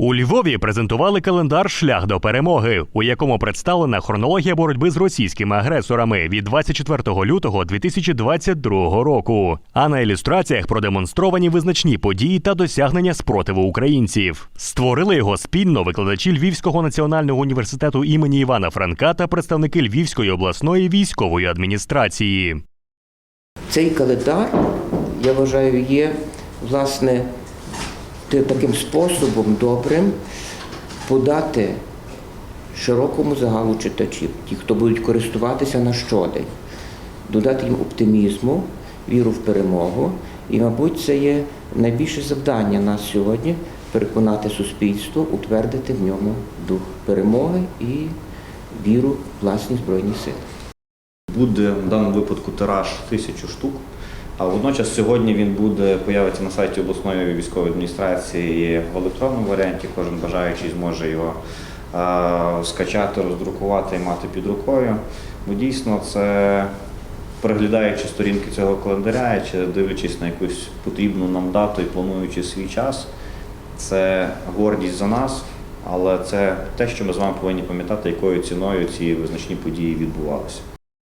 У Львові презентували календар Шлях до перемоги, у якому представлена хронологія боротьби з російськими агресорами від 24 лютого 2022 року. А на ілюстраціях продемонстровані визначні події та досягнення спротиву українців. Створили його спільно викладачі Львівського національного університету імені Івана Франка та представники Львівської обласної військової адміністрації. Цей календар, я вважаю, є власне таким способом добрим подати широкому загалу читачів, ті, хто будуть користуватися на щодень, додати їм оптимізму, віру в перемогу. І, мабуть, це є найбільше завдання нас сьогодні переконати суспільство, утвердити в ньому дух перемоги і віру в власні збройні сили. Буде в даному випадку тираж тисячу штук. А водночас сьогодні він буде появиться на сайті обласної військової адміністрації в електронному варіанті. Кожен бажаючий зможе його е, скачати, роздрукувати і мати під рукою. Бо дійсно це переглядаючи сторінки цього календаря, чи дивлячись на якусь потрібну нам дату і плануючи свій час, це гордість за нас, але це те, що ми з вами повинні пам'ятати, якою ціною ці визначні події відбувалися.